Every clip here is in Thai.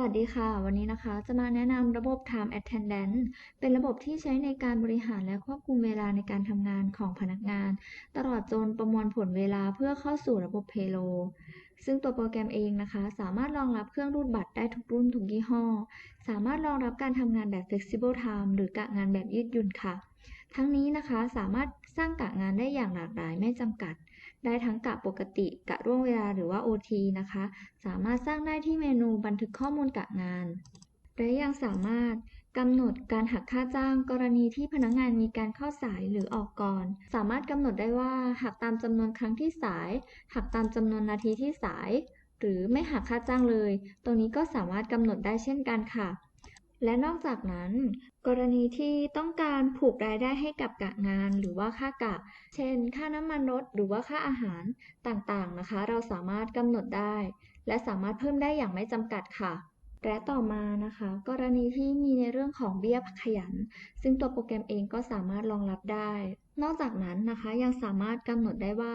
วัสดีค่ะ วันนี้นะคะจะมาแนะนำระบบ Time Attendance เป็นระบบที่ใช้ในการบริหารและควบคุมเวลาในการทำงานของพนักงาน ตลอดจนประมวลผลเวลาเพื่อเข้าสู่ระบบ Payroll ซึ่งตัวโปรแกรมเองนะคะ สามารถรองรับเครื่องรูดบัตรได้ทุกรุ่นทุกยี่ห้อ สามารถรองรับการทำงานแบบ Flexible Time หรือกะงานแบบยืดหยุ่นค่ะ ทั้งนี้นะคะสามารถสร้างกะงานได้อย่างหลากหลายไม่จำกัด ได้ทั้งกะปกติ กะร่วงเวลาหรือว่า OT นะคะ สามารถสร้างได้ที่เมนูบันทึกข้อมูลกะงาน และยังสามารถกำหนดการหักค่าจ้างกรณีที่พนักงานมีการเข้าสายหรือออกก่อน สามารถกำหนดได้ว่าหักตามจำนวนครั้งที่สาย หักตามจำนวนนาทีที่สาย หรือไม่หักค่าจ้างเลย ตรงนี้ก็สามารถกำหนดได้เช่นกันค่ะ และนอกจากนั้น กรณีที่ต้องการผูกรายได้ให้กับกะงานหรือว่าค่ากะ เช่น ค่าน้ำมันรถหรือว่าค่าอาหารต่างๆนะคะ เราสามารถกำหนดได้ และสามารถเพิ่มได้อย่างไม่จำกัดค่ะ และต่อมานะคะ กรณีที่มีในเรื่องของเบี้ยขยัน ซึ่งตัวโปรแกรมเองก็สามารถรองรับได้ นอกจากนั้นนะคะยังสามารถกำหนดได้ว่า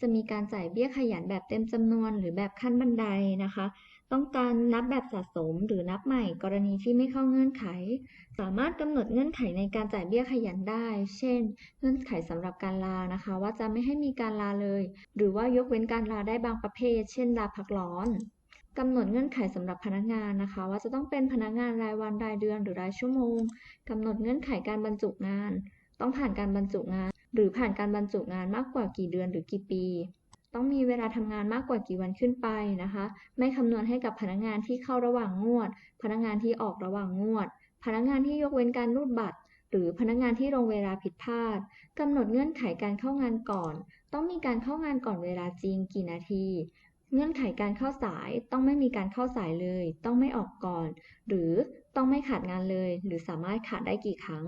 จะมีการจ่ายเบี้ยขยันแบบเต็มจำนวนหรือแบบขั้นบันไดนะคะ ต้องการนับแบบสะสมหรือนับใหม่กรณีที่ไม่เข้าเงื่อนไข สามารถกำหนดเงื่อนไขในการจ่ายเบี้ยขยันได้ เช่น เงื่อนไขสำหรับการลานะคะ ว่าจะไม่ให้มีการลาเลย หรือว่ายกเว้นการลาได้บางประเภท เช่นลาพักร้อนกำหนดเงื่อนไขสำหรับพนักงานนะคะ ว่าจะต้องเป็นพนักงานรายวันรายเดือนหรือรายชั่วโมงกำหนดเงื่อนไขการบรรจุงาน ต้องผ่านการบรรจุงาน หรือผ่านการบรรจุงานมากกว่ากี่เดือนหรือกี่ปี ต้องมีเวลาทำงานมากกว่ากี่วันขึ้นไปนะคะ ไม่คำนวณให้กับพนักงานที่เข้าระหว่างงวด พนักงานที่ออกระหว่างงวด พนักงานที่ยกเว้นการรูดบัตร หรือพนักงานที่ลงเวลาผิดพลาดกำหนดเงื่อนไขการเข้างานก่อน ต้องมีการเข้างานก่อนเวลาจริงกี่นาทีเงื่อนไขการเข้าสายต้องไม่มีการเข้าสายเลย ต้องไม่ออกก่อน หรือต้องไม่ขาดงานเลย หรือสามารถขาดได้กี่ครั้ง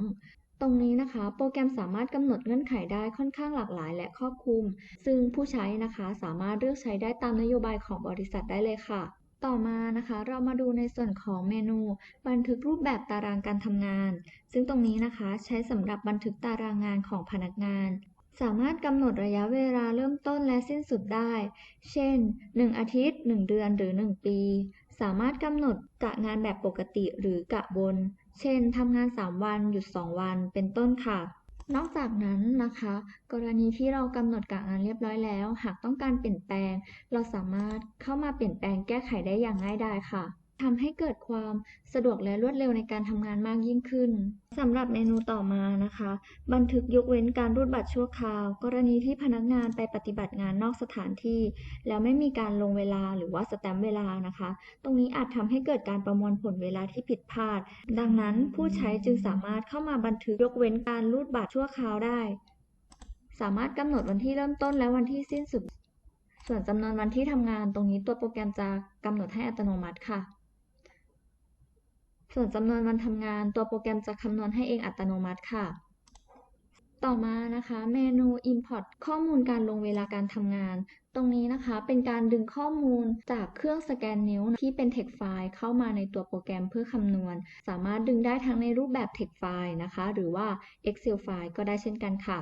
ตรงนี้นะคะ โปรแกรมสามารถกำหนดเงื่อนไขได้ค่อนข้างหลากหลายและครอบคลุม ซึ่งผู้ใช้นะคะสามารถเลือกใช้ได้ตามนโยบายของบริษัทได้เลยค่ะ ต่อมานะคะ เรามาดูในส่วนของเมนู บันทึกรูปแบบตารางการทำงาน ซึ่งตรงนี้นะคะใช้สำหรับบันทึกตารางงานของพนักงาน สามารถกำหนดระยะเวลาเริ่มต้นและสิ้นสุดได้ เช่น 1 อาทิตย์ 1 เดือนหรือ 1 ปี สามารถกำหนดกะงานแบบปกติหรือกะบน เช่นทำงาน 3 วันหยุด 2 วันเป็นต้นค่ะ นอกจากนั้นนะคะ กรณีที่เรากำหนดการงานเรียบร้อยแล้ว หากต้องการเปลี่ยนแปลง เราสามารถเข้ามาเปลี่ยนแปลงแก้ไขได้อย่างง่ายดายค่ะ ทำให้เกิดความสะดวกและรวดเร็วในการทำงานมากยิ่งขึ้นสำหรับเมนูต่อมานะคะ บันทึกยกเว้นการรูดบัตรชั่วคราว กรณีที่พนักงานไปปฏิบัติงานนอกสถานที่ แล้วไม่มีการลงเวลาหรือว่าสแตมป์เวลานะคะ ตรงนี้อาจทำให้เกิดการประมวลผลเวลาที่ผิดพลาด ดังนั้นผู้ใช้จึงสามารถเข้ามาบันทึกยกเว้นการรูดบัตรชั่วคราวได้ สามารถกำหนดวันที่เริ่มต้นและวันที่สิ้นสุดส่วนจำนวนวันที่ทำงานตรงนี้ตัวโปรแกรมจะกำหนดให้อัตโนมัติค่ะ ส่วนจำนวนวันทำงานตัวโปรแกรมจะคำนวณให้เองอัตโนมัติค่ะ ต่อมานะคะ เมนู Import ข้อมูลการลงเวลาการทำงาน ตรงนี้นะคะเป็นการดึงข้อมูลจากเครื่องสแกนนิ้วที่เป็น text file เข้ามาในตัวโปรแกรมเพื่อคำนวณ สามารถดึงได้ทั้งในรูปแบบ text file นะคะ หรือว่า Excel file ก็ได้เช่นกันค่ะ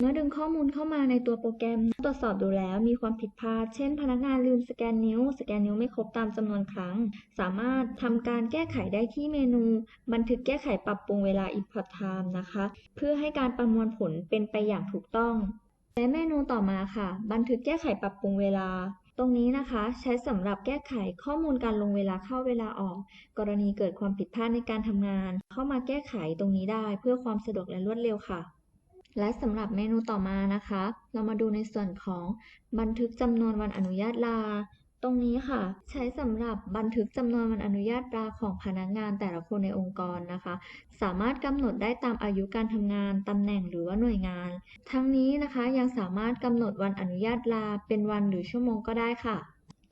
เมื่อดึงข้อมูลเข้ามาในตัวโปรแกรม ตรวจสอบดูแล้วมีความผิดพลาด เช่น พนักงานลืมสแกนนิ้ว สแกนนิ้วไม่ครบตามจำนวนครั้ง สามารถทำการแก้ไขได้ที่เมนู บันทึกแก้ไขปรับปรุงเวลา Import Time นะคะ เพื่อให้การประมวลผลเป็นไปอย่างถูกต้อง และเมนูต่อมาค่ะ บันทึกแก้ไขปรับปรุงเวลาตรงนี้นะคะใช้สำหรับแก้ไขข้อมูลการลงเวลาเข้าเวลาออก กรณีเกิดความผิดพลาดในการทำงาน เข้ามาแก้ไขตรงนี้ได้เพื่อความสะดวกและรวดเร็วค่ะ และสำหรับเมนูต่อมานะคะ เรามาดูในส่วนของบันทึกจำนวนวันอนุญาตลา ตรงนี้ค่ะ ใช้สำหรับบันทึกจำนวนวันอนุญาตลาของพนักงานแต่ละคนในองค์กรนะคะ สามารถกำหนดได้ตามอายุการทำงานตำแหน่งหรือว่าหน่วยงาน ทั้งนี้นะคะยังสามารถกำหนดวันอนุญาตลาเป็นวันหรือชั่วโมงก็ได้ค่ะ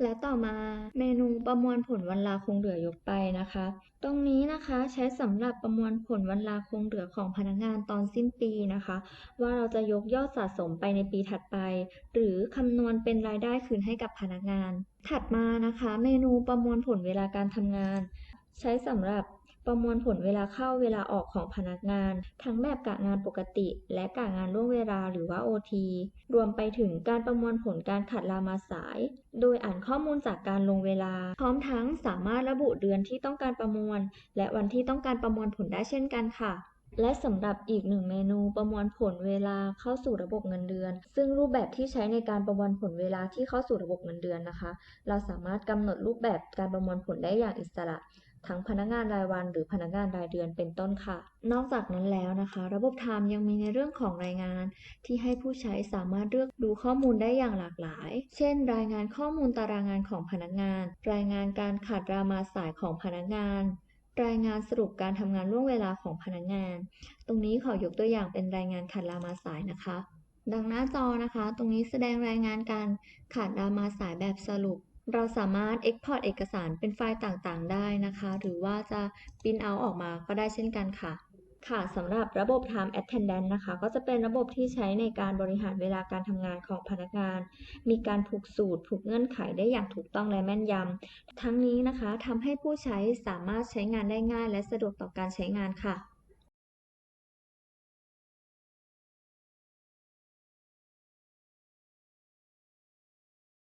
และต่อมาเมนูประมวลผลวันลาคงเหลือยกไปนะคะ ตรงนี้นะคะใช้สำหรับประมวลผลวันลาคงเหลือของพนักงานตอนสิ้นปีนะคะ ว่าเราจะยกยอดสะสมไปในปีถัดไป หรือคำนวณเป็นรายได้คืนให้กับพนักงาน ถัดมานะคะ เมนูประมวลผลเวลาการทำงาน ใช้สำหรับ ประมวลผลเวลาเข้าเวลาออกของพนักงาน ทั้งแบบกะงานปกติ และกะงานล่วงเวลาหรือว่า OT รวมไปถึงการประมวลผลการขัดลามาสาย โดยอ่านข้อมูลจากการลงเวลา พร้อมทั้งสามารถระบุเดือนที่ต้องการประมวล และวันที่ต้องการประมวลผลได้เช่นกันค่ะ และสำหรับอีกหนึ่งเมนูประมวลผลเวลาเข้าสู่ระบบเงินเดือน ซึ่งรูปแบบที่ใช้ในการประมวลผลเวลาที่เข้าสู่ระบบเงินเดือนนะคะ เราสามารถกำหนดรูปแบบการประมวลผลได้อย่างอิสระ ทั้งพนักงานรายวันหรือพนักงานรายเดือนเป็นต้นค่ะ นอกจากนั้นแล้วนะคะ ระบบ Time ยังมีในเรื่องของรายงาน ที่ให้ผู้ใช้สามารถเลือกดูข้อมูลได้อย่างหลากหลาย เช่น รายงานข้อมูลตารางงานของพนักงาน รายงานการขาดรามาสายของพนักงาน รายงานสรุปการทำงานล่วงเวลาของพนักงาน ตรงนี้ขอยกตัวอย่างเป็นรายงานขาดรามาสายนะคะ ดังหน้าจอนะคะ ตรงนี้แสดงรายงานการขาดรามาสายแบบสรุป เราสามารถ Export เอกสารเป็นไฟล์ต่างๆ ได้นะคะ หรือว่าจะ Print out ออกมาก็ได้เช่นกันค่ะ ค่ะสำหรับระบบ Time Attendance นะคะ ก็จะเป็นระบบที่ใช้ในการบริหารเวลาการทำงานของพนักงาน มีการผูกสูตร ผูกเงื่อนไขได้อย่างถูกต้องและแม่นยำ ทั้งนี้นะคะทำให้ผู้ใช้สามารถใช้งานได้ง่าย และสะดวกต่อการใช้งานค่ะ